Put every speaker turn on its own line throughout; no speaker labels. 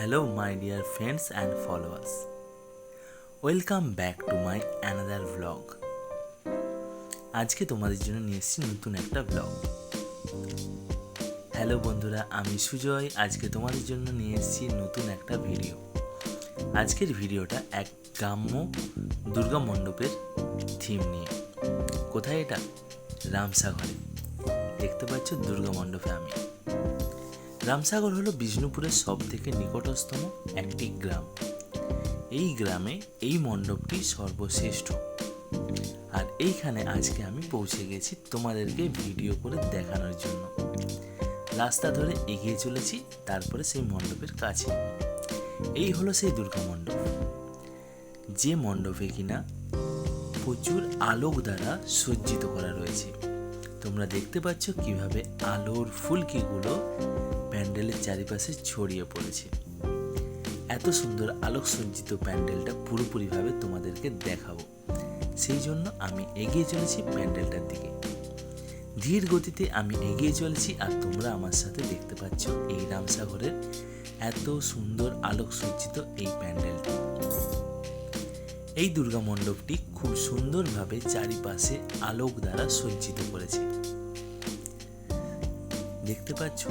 Hello, my dear friends and followers. Welcome back to my another vlog আজকে তোমাদের জন্য নিয়ে এসেছি নতুন একটা ব্লগ হ্যালো বন্ধুরা আমি সুজয়। আজকে তোমাদের জন্য নিয়ে এসেছি নতুন একটা ভিডিও আজকের ভিডিওটা এক গ্রাম্য দুর্গা মণ্ডপের থিম নিয়ে। কোথায় এটা? রামসাগরে। দেখতে পাচ্ছ দুর্গা মণ্ডপে আমি। রামসাগর হলো বিষ্ণুপুরের সব থেকে নিকটস্থম একটি গ্রাম। এই গ্রামে এই মণ্ডপটি সর্বশ্রেষ্ঠ। আর এইখানে আজকে আমি পৌঁছে গেছি তোমাদেরকে ভিডিও করে দেখানোর জন্য। রাস্তা ধরে এগিয়ে চলেছি, তারপরে সেই মণ্ডপের কাছে। এই হলো সেই দুর্গা মণ্ডপ। যে মণ্ডপে কিনা প্রচুর আলোক দ্বারা সজ্জিত করা রয়েছে। তোমরা দেখতে পাচ্ছ কীভাবে আলোর ফুলকিগুলো প্যান্ডেলের চারিপাশে ছড়িয়ে পড়েছে। এত সুন্দর আলোক সজ্জিত প্যান্ডেলটা পুরোপুরিভাবে তোমাদেরকে দেখাবো। সেই জন্য আমি এগিয়ে চলেছি প্যান্ডেলটার দিকে। ধীর গতিতে আমি এগিয়ে চলেছি আর তোমরা আমার সাথে দেখতে পাচ্ছ এই রামসাগরের এত সুন্দর আলোক সজ্জিত এই প্যান্ডেলটি। এই দুর্গা মণ্ডপটি খুব সুন্দরভাবে চারিপাশে আলোক দ্বারা সজ্জিত করেছে। দেখতে পাচ্ছ?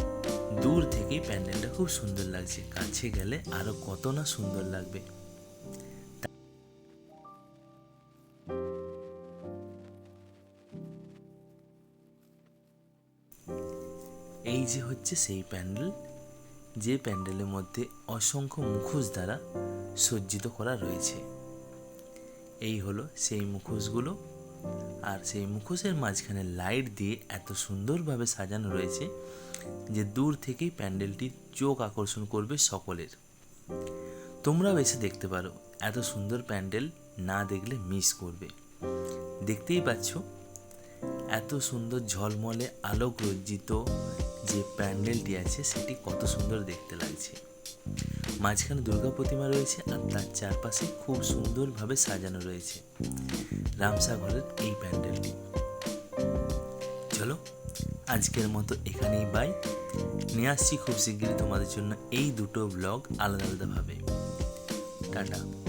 দূর থেকেই প্যান্ডেলটা খুব সুন্দর লাগছে। কাছে গেলে আরও কত না সুন্দর লাগবে। এই যে হচ্ছে সেই প্যান্ডেল, যে প্যান্ডেলের মধ্যে অসংখ্য মুখোশ দ্বারা সজ্জিত করা রয়েছে। এই হলো সেই মুখোশগুলো। আর সেই মুখোশের মাঝখানে লাইট দিয়ে এত সুন্দরভাবে সাজানো রয়েছে যে দূর থেকেই প্যান্ডেলটির চোখ আকর্ষণ করবে সকলের। তোমরাও এসে দেখতে পারো, এত সুন্দর প্যান্ডেল না দেখলে মিস করবে। দেখতেই পাচ্ছ, এত সুন্দর ঝলমলে আলোক রজ্জিত যে প্যান্ডেলটি আছে, সেটি কত সুন্দর দেখতে লাগছে। মাঝখানে দুর্গা প্রতিমা রয়েছে আর তার চারপাশে খুব সুন্দরভাবে সাজানো রয়েছে। রামসাগরের এই প্যান্ডেলটি। চলো, আজকের মতো এখানেই বাই নিয়ে আসছি খুব শিগগিরই তোমাদের জন্য এই দুটো ব্লগ আলাদা আলাদাভাবে। টাটা।